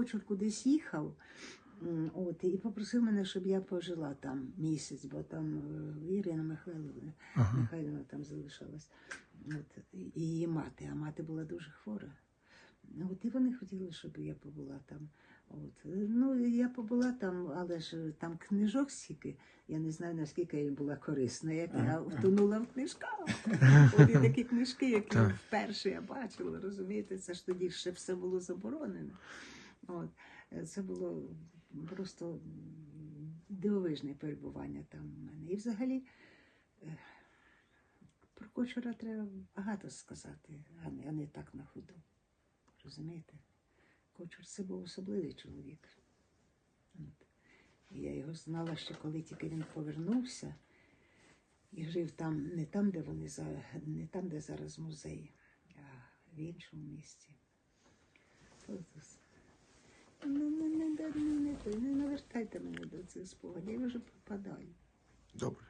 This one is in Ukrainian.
Кочур кудись їхав. От, і попросив мене, щоб я пожила там місяць, бо там е, Ірина Михайловна, Ага. Михайлівна там залишалась. От, і її мати, а мати була дуже хвора. От, і вони хотіли, щоб я побула там. От. Ну, я побула там, але ж там книжок стільки. Я не знаю, наскільки я була корисна, як я втонула в книжках. От і такі книжки, які вперше я бачила, розумієте, це ж тоді ще все було заборонено. От. Це було просто дивовижне перебування там у мене. І взагалі е, про кочура треба багато сказати, а не, а не так на ходу. Розумієте? Кочур це був особливий чоловік. От. І я його знала ще коли тільки він повернувся і жив там, не там, де вони не там, де зараз музей, а в іншому місці. От ось. Ну, не, не, не, не, не, не навертайте мене до цих спогадів, я вже пропадаю. Добре.